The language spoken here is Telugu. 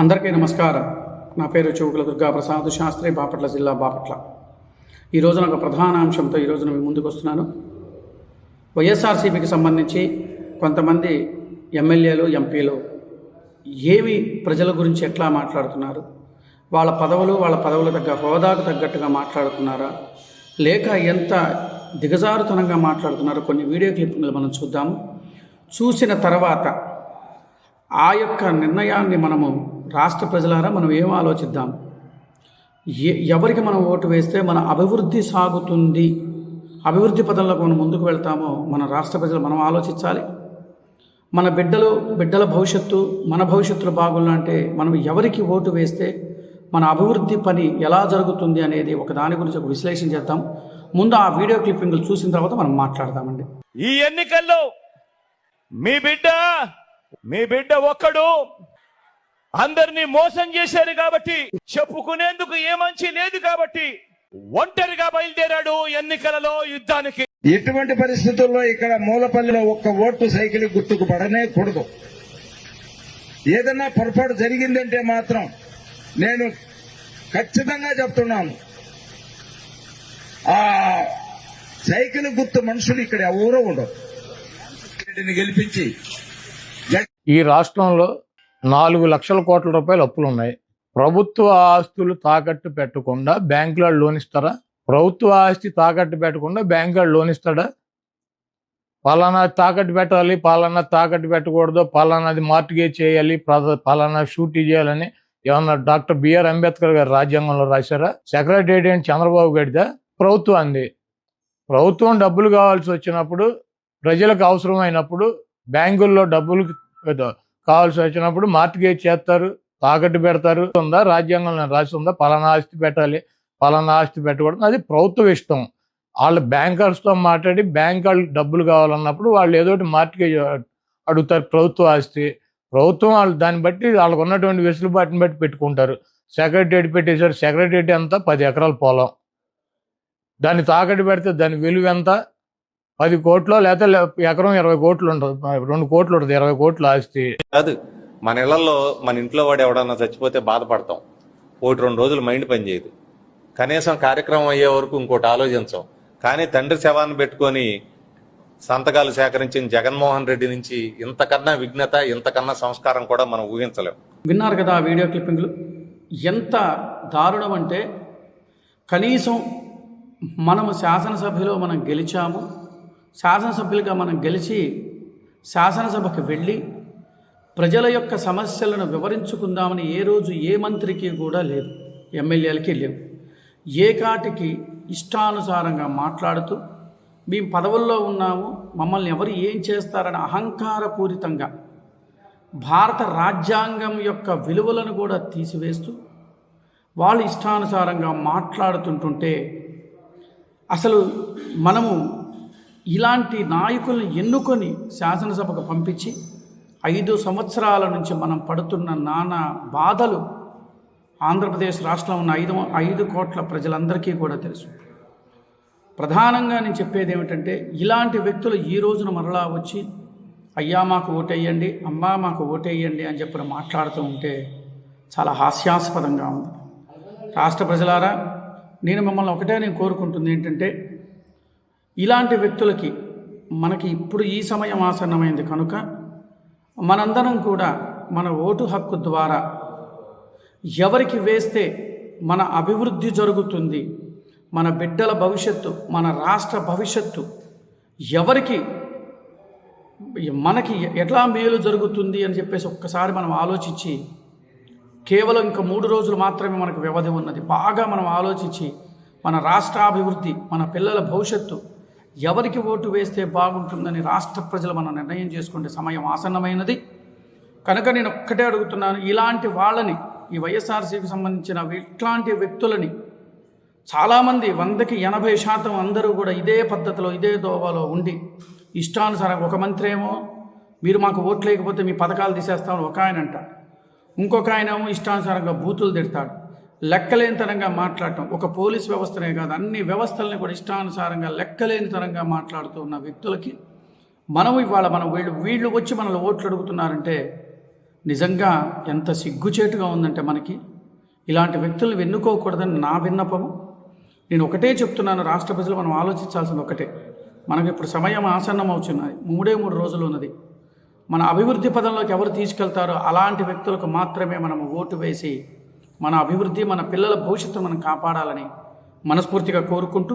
అందరికీ నమస్కారం. నా పేరు చౌకుల దుర్గాప్రసాద్ శాస్త్రి బాపట్ల జిల్లా బాపట్ల. ఈ రోజున ఒక ప్రధాన అంశంతో ఈ రోజున మీ ముందుకు వస్తున్నాను. వైఎస్ఆర్సీపీకి సంబంధించి కొంతమంది ఎమ్మెల్యేలు ఎంపీలు ఏమి ప్రజల గురించి ఎట్లా మాట్లాడుతున్నారు? వాళ్ళ పదవులు వాళ్ళ పదవుల తగ్గ హోదాకు తగ్గట్టుగా మాట్లాడుతున్నారా? లేక ఎంత దిగజారుతనంగా మాట్లాడుతున్నారో కొన్ని వీడియో క్లిప్పులు మనం చూద్దాము. చూసిన తర్వాత ఆ యొక్క నిర్ణయాన్ని మనము రాష్ట్ర ప్రజలారా మనం ఏం ఆలోచిద్దాం? ఏ ఎవరికి మనం ఓటు వేస్తే మన అభివృద్ధి సాగుతుంది? అభివృద్ధి పదంలో మనం ముందుకు వెళ్తామో మన రాష్ట్ర ప్రజలు మనం ఆలోచించాలి. మన బిడ్డలు బిడ్డల భవిష్యత్తు మన భవిష్యత్తులో బాగుండాలంటే మనం ఎవరికి ఓటు వేస్తే మన అభివృద్ధి పని ఎలా జరుగుతుంది అనేది ఒక దాని గురించి ఒక విశ్లేషణ చేద్దాం. ముందు ఆ వీడియో క్లిప్పింగ్లు చూసిన తర్వాత మనం మాట్లాడదామండి. ఈ ఎన్నికల్లో మీ బిడ్డ మీ బిడ్డ ఒక్కడు అందరినీ మోసం చేశారు కాబట్టి చెప్పుకునేందుకు ఏ మంచి లేదు కాబట్టి ఒంటరిగా బయలుదేరాడు ఎన్నికలలో యుద్ధానికి. ఎటువంటి పరిస్థితుల్లో ఇక్కడ మూలపల్లిలో ఒక్క ఓటు సైకిల్ గుర్తుకు పడనే కూడదు. ఏదన్నా పొరపాటు జరిగిందంటే మాత్రం నేను ఖచ్చితంగా చెప్తున్నాను. ఆ సైకిల్ గుర్తు మనుషులు ఇక్కడ ఎవరూ ఉండరు. వీటిని గెలిపించి ఈ రాష్ట్రంలో నాలుగు లక్షల కోట్ల రూపాయలు అప్పులు ఉన్నాయి ప్రభుత్వ ఆస్తులు తాకట్టు పెట్టకుండా బ్యాంకులో లోన్ ఇస్తారా? ప్రభుత్వ ఆస్తి తాకట్టు పెట్టకుండా బ్యాంకులో లోన్ ఇస్తాడా? పలానా తాకట్టు పెట్టాలి పలానా తాకట్టు పెట్టకూడదు పలానాది మార్టిగేజ్ చేయాలి పలానా షూటీ చేయాలని ఏమన్నా డాక్టర్ బిఆర్ అంబేద్కర్ గారు రాజ్యాంగంలో రాశారా? సెక్రటరీ ఏంటి చంద్రబాబు గడిదా ప్రభుత్వం అంది ప్రభుత్వం డబ్బులు కావాల్సి వచ్చినప్పుడు ప్రజలకు అవసరమైనప్పుడు బ్యాంకుల్లో డబ్బులు కావాల్సి వచ్చినప్పుడు మార్టిగేజ్ చేస్తారు తాకట్టు పెడతారు. ఉందా? రాజ్యాంగంలో రాసి ఉందా? పలానా ఆస్తి పెట్టాలి పలానా ఆస్తి పెట్టకూడదు. అది ప్రభుత్వం ఇష్టం. వాళ్ళు బ్యాంకర్స్తో మాట్లాడి బ్యాంక్ వాళ్ళు డబ్బులు కావాలన్నప్పుడు వాళ్ళు ఏదో ఒకటి మార్టిగేజ్ అడుగుతారు ప్రభుత్వ ఆస్తి. ప్రభుత్వం వాళ్ళు దాన్ని బట్టి వాళ్ళకు ఉన్నటువంటి వెసులుబాటుని బట్టి పెట్టుకుంటారు. సెక్రటరీ పెట్టేశారు సెక్రటరీ అంతా పది ఎకరాల పొలం. దాన్ని తాకట్టు పెడితే దాని విలువ ఎంత? పది కోట్లు లేకపోతే ఎకరం ఇరవై కోట్లు ఉంటుంది. రెండు కోట్లు ఉంటుంది ఇరవై కోట్లు ఆస్తి. కాదు మన ఇళ్ళలో మన ఇంట్లో వాడు ఎవడన్నా చచ్చిపోతే బాధపడతాం. ఒకటి రెండు రోజులు మైండ్ పనిచేయదు కనీసం కార్యక్రమం అయ్యే వరకు ఇంకోటి ఆలోచించాం. కానీ తండ్రి శవాన్ని పెట్టుకొని సంతకాలు సేకరించిన జగన్మోహన్ రెడ్డి నుంచి ఇంతకన్నా విఘ్నత ఇంతకన్నా సంస్కారం కూడా మనం ఊహించలేం. విన్నారు కదా ఆ వీడియో క్లిప్పింగ్లు? ఎంత దారుణం అంటే కనీసం మనము శాసనసభలో మనం గెలిచాము శాసనసభ్యులుగా మనం గెలిచి శాసనసభకు వెళ్ళి ప్రజల యొక్క సమస్యలను వివరించుకుందామని ఏ రోజు ఏ మంత్రికి కూడా లేదు ఎమ్మెల్యేలకి లేవు. ఏ కాటికి ఇష్టానుసారంగా మాట్లాడుతూ మేము పదవుల్లో ఉన్నాము మమ్మల్ని ఎవరు ఏం చేస్తారని అహంకారపూరితంగా భారత రాజ్యాంగం యొక్క విలువలను కూడా తీసివేస్తూ వాళ్ళు ఇష్టానుసారంగా మాట్లాడుతుంటుంటే అసలు మనము ఇలాంటి నాయకుల్ని ఎన్నుకొని శాసనసభకు పంపించి ఐదు సంవత్సరాల నుంచి మనం పడుతున్న నానా బాధలు ఆంధ్రప్రదేశ్ రాష్ట్రంలో ఉన్న ఐదు ఐదు కోట్ల ప్రజలందరికీ కూడా తెలుసు. ప్రధానంగా నేను చెప్పేది ఏమిటంటే ఇలాంటి వ్యక్తులు ఈ రోజున మరలా వచ్చి అయ్యా మాకు ఓటేయండి అమ్మా మాకు ఓటేయండి అని చెప్పి మాట్లాడుతూ ఉంటే చాలా హాస్యాస్పదంగా ఉంది. రాష్ట్ర ప్రజలారా నేను మిమ్మల్ని ఒకటే నేను కోరుకుంటుంది ఏంటంటే ఇలాంటి వ్యక్తులకి మనకి ఇప్పుడు ఈ సమయం ఆసన్నమైంది కనుక మనందరం కూడా మన ఓటు హక్కు ద్వారా ఎవరికి వేస్తే మన అభివృద్ధి జరుగుతుంది మన బిడ్డల భవిష్యత్తు మన రాష్ట్ర భవిష్యత్తు ఎవరికి మనకి ఎట్లా మేలు జరుగుతుంది అని చెప్పేసి ఒక్కసారి మనం ఆలోచించి కేవలం ఇంకా మూడు రోజులు మాత్రమే మనకు వ్యవధి ఉన్నది. బాగా మనం ఆలోచించి మన రాష్ట్రాభివృద్ధి మన పిల్లల భవిష్యత్తు ఎవరికి ఓటు వేస్తే బాగుంటుందని రాష్ట్ర ప్రజలు మనం నిర్ణయం చేసుకుంటే సమయం ఆసన్నమైనది. కనుక నేను ఒక్కటే అడుగుతున్నాను ఇలాంటి వాళ్ళని ఈ వైఎస్ఆర్సీకి సంబంధించిన ఇట్లాంటి వ్యక్తులని చాలామంది వందకి ఎనభై శాతం అందరూ కూడా ఇదే పద్ధతిలో ఇదే దోవలో ఉండి ఇష్టానుసారం ఒక మంత్రి ఏమో మీరు మాకు ఓట్లు లేకపోతే మీ పథకాలు తీసేస్తామని ఒక ఆయన అంటాడు ఇంకొక ఆయన ఏమో ఇష్టానుసారంగా బూతులు తిడతాడు. లెక్కలేనితనంగా మాట్లాడటం. ఒక పోలీస్ వ్యవస్థనే కాదు అన్ని వ్యవస్థల్ని కూడా ఇష్టానుసారంగా లెక్కలేనితనంగా మాట్లాడుతూ ఉన్న వ్యక్తులకి మనం ఇవాళ మనం వీళ్ళు వీళ్ళు వచ్చి మనల్ని ఓట్లు అడుగుతున్నారంటే నిజంగా ఎంత సిగ్గుచేటుగా ఉందంటే మనకి. ఇలాంటి వ్యక్తులను ఎన్నుకోకూడదని నా విన్నపము నేను ఒకటే చెప్తున్నాను రాష్ట్ర ప్రజలు మనం ఆలోచించాల్సింది ఒకటే. మనకి ఇప్పుడు సమయం ఆసన్నం అవుతున్నది మూడే మూడు రోజులు ఉన్నది. మన అభివృద్ధి పదంలోకి ఎవరు తీసుకెళ్తారో అలాంటి వ్యక్తులకు మాత్రమే మనం ఓటు వేసి మన అభివృద్ధి మన పిల్లల భవిష్యత్తు మనం కాపాడాలని మనస్ఫూర్తిగా కోరుకుంటూ